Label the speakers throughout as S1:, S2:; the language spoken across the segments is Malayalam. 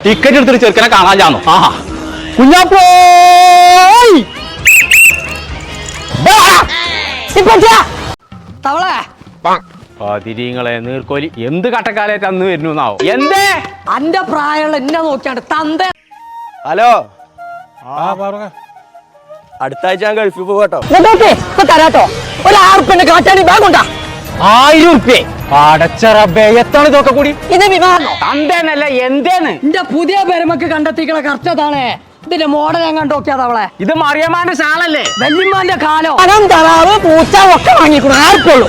S1: ടിക്കറ്റ് എടുത്തിട്ട് ചെറുക്കനെ കാണാൻ ചാന്നു? ആഹാ. കുഞ്ഞാപ്പോ
S2: തവളെ.
S1: പതിരീങ്ങളെ നീർക്കോലി. എന്ത് കട്ടക്കാലായിട്ട് അന്ന് വരുന്നു എന്നാവും എന്തേ?
S2: അന്റെ പ്രായമുള്ള എന്നെ നോക്കിയാണ് തന്ത
S3: ഹലോ. അടുത്ത ആഴ്ച ഞാൻ ഗൾഫിൽ പോകട്ടോ
S2: ഇപ്പൊ തരാട്ടോ. ഒരു ആർപ്പന്റെ കാറ്റാടി ബാഗ് ഉണ്ടാ
S1: ആയിരം ഉറുപ്പ്യ അടച്ചറബേ എത്താണ് ഇതൊക്കെ കൂടി?
S2: ഇത് വിമാനോ
S1: തന്തേന്നല്ല എന്തേന്ന്?
S2: എന്റെ പുതിയ പെരുമക്ക് കണ്ടെത്തിക്കണ കറക്റ്റതാണ് ഇതിന്റെ മോഡൽ ഞാൻ കണ്ടോക്കിയാ തവളെ.
S1: ഇത്
S2: വല്യമ്മാന്റെ കാലോ? തറാവ് പൂച്ച ഒക്കെ വാങ്ങിക്കണം ആർക്കുള്ളൂ?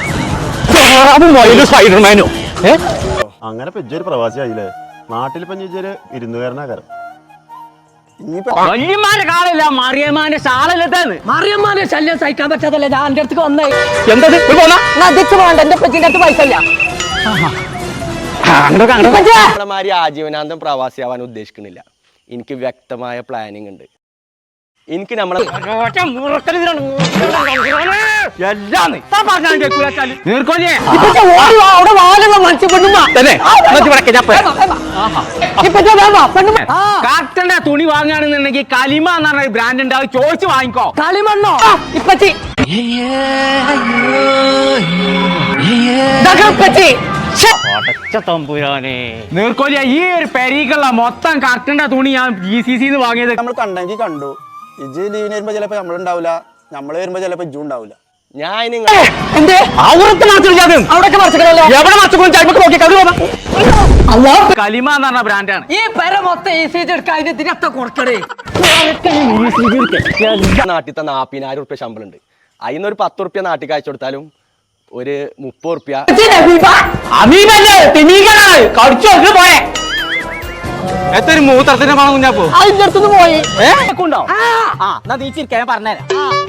S4: അങ്ങനെ പ്രവാസി പ്രവാസിയായില്ലേ? നാട്ടിൽ പഞ്ഞൊരു ഇരുന്നുകാരനാകാരം
S3: ഇനിയിപ്പോ
S1: വല്യമാന്റെ കാലല്ല
S2: മറിയമ്മാന്റെ ശല്യം സഹിക്കാൻ പറ്റാതല്ലേ ഞാൻ എന്റെ അടുത്ത് വന്നേ.
S1: എന്തത്?
S2: നദിച്ചു പോകണ്ട എന്റെ പറ്റിന്റെ അടുത്ത് പൈസ ഇല്ല
S1: അങ്ങോട്ട് അങ്ങോട്ട്
S2: ഇപ്പച്ചിയെ,
S3: നമ്മളമാരി ആജീവനാന്തം പ്രവാസിയാവാൻ ഉദ്ദേശിക്കുന്നില്ല. എനിക്ക് വ്യക്തമായ പ്ലാനിങ് ഉണ്ട്. എനിക്ക് നമ്മളെ
S1: നീർക്കോലിയെ കാർട്ടന്റെ തുണി വാങ്ങുകയാണെന്നുണ്ടെങ്കിൽ കലിമ എന്ന് പറഞ്ഞ ബ്രാൻഡ് ഉണ്ട് അത് ചോദിച്ചു വാങ്ങിക്കോ.
S2: കളിമണ്ണോ ഇപ്പച്ചി. ഇതാക്കണം ഇപ്പച്ചി. ശ്ശെ.
S1: നീർക്കോലിയ ഈ ഒരു പെരീക്കുള്ള മൊത്തം കർട്ടന്റെ തുണി ഞാൻ ജി സി സി വാങ്ങിയത്.
S4: നമ്മൾ കണ്ടെങ്കിൽ കണ്ടു. ഇജ് ലീവിന് വരുമ്പോ ചിലപ്പോ നമ്മളുണ്ടാവില്ല നമ്മൾ വരുമ്പോ ചിലപ്പോ ഇജു ഉണ്ടാവില്ല
S3: ഞാൻ നിങ്ങൾ
S2: എന്തേ?
S1: അവിടുത്തെ മറച്ചില്ല
S2: അവിടൊക്കെ മറിച്ചിക്കണല്ലോ
S1: എവിടെ മറച്ചു ചിലപ്പോ നോക്കി കഥ
S2: അല്ലോ
S1: കലിമ എന്ന് പറഞ്ഞ ബ്രാൻഡാണ്
S2: ഈ പെര മൊത്തം ഈ സീറ്റ് എടുക്കാൻ അതിന് ഇതിനൊക്കെ കൊടുക്കടേ
S3: നാട്ടിലത്തെ നാപ്പതിനായിരം ഉറുപ്പ്യ ശമ്പളം ഉണ്ട്. അതിന്ന് ഒരു പത്ത് ഉറുപ്പ്യ നാട്ടിൽ അയച്ചു കൊടുത്താലും ഒരു മുപ്പത് ഉറുപ്പ്യ
S1: അമീബല്ലേ കടിച്ചു പോയെ. എത്ര മൂത്രത്തിന്റെ പണം കുഞ്ഞാപ്പോ?
S2: അതിന്റെ അടുത്തുനിന്ന് പോയി.
S1: ഉണ്ടോ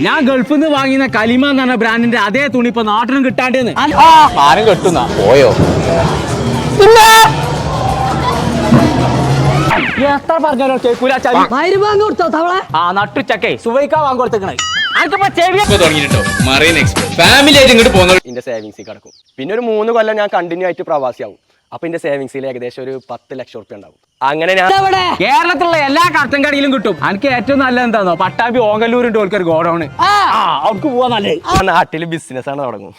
S1: ഞാൻ ഗൾഫിൽ നിന്ന് വാങ്ങിയ കലിമ എന്ന് പറഞ്ഞ ബ്രാൻഡിന്റെ അതേ തുണി ഇപ്പൊ നാട്ടിലും കിട്ടാണ്ടേന്ന്. ആരും കെട്ടുന്ന. പോയോ?
S2: പിന്നെ?
S1: എത്ര പറഞ്ഞാലോ കേൾക്കൂല ചളി
S2: മരുമാങ്ങ കൊടുത്തോ തവളെ?
S1: ആ നട്ടുച്ചക്കേ. സുവൈക്ക വാങ്ങി അനക്കിപ്പോ ചെവി?
S5: തുടങ്ങിട്ടോ മറൈൻ എക്സ്പ്രസ്. ഫാമിലി ആയിട്ട് ഇങ്ങോട്ട് പോകുന്ന
S3: എന്റെ സേവിങ്സിൽ കിടക്കും. പിന്നെ ഒരു മൂന്ന് കൊല്ലം ഞാൻ കണ്ടിന്യൂ ആയിട്ട് പ്രവാസിയാവും. അപ്പൊ എന്റെ സേവിങ്സിൽ ഏകദേശം ഒരു പത്ത് ലക്ഷം റുപ്യ ഉണ്ടാവും. അങ്ങനെ ഞാൻ?
S1: കേരളത്തിലുള്ള എല്ലാ കർട്ടൻ കടയിലും കിട്ടും. എനിക്ക് ഏറ്റവും നല്ല എന്താണോ പട്ടാമ്പി ഓങ്കല്ലൂരിന്റെ ഓൽക്കൊരു ഗോഡൌണ്. അവർക്ക് പോവാ നല്ലേ
S3: ആ നാട്ടിൽ ബിസിനസ് ആണ് തുടങ്ങും.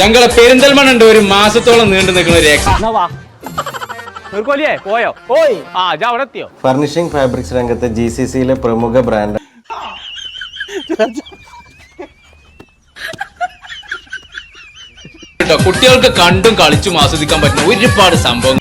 S5: ഞങ്ങളെ പെരിന്തൽമണ്ണ ഒരു മാസത്തോളം നീണ്ടു നിൽക്കുന്ന ഒരു എക്സ്
S1: നീർക്കോലിയേ പോയോ? പോയി. ആ ജാ അവിടെ എത്തിയോ?
S6: ഫർണിഷിംഗ് ഫാബ്രിക്സ് രംഗത്തെ ജി സി സിയിലെ പ്രമുഖ ബ്രാൻഡ്
S5: കേട്ടോ കുട്ടികൾക്ക് കണ്ടും കളിച്ചും ആസ്വദിക്കാൻ പറ്റുന്ന ഒരുപാട് സംഭവങ്ങൾ.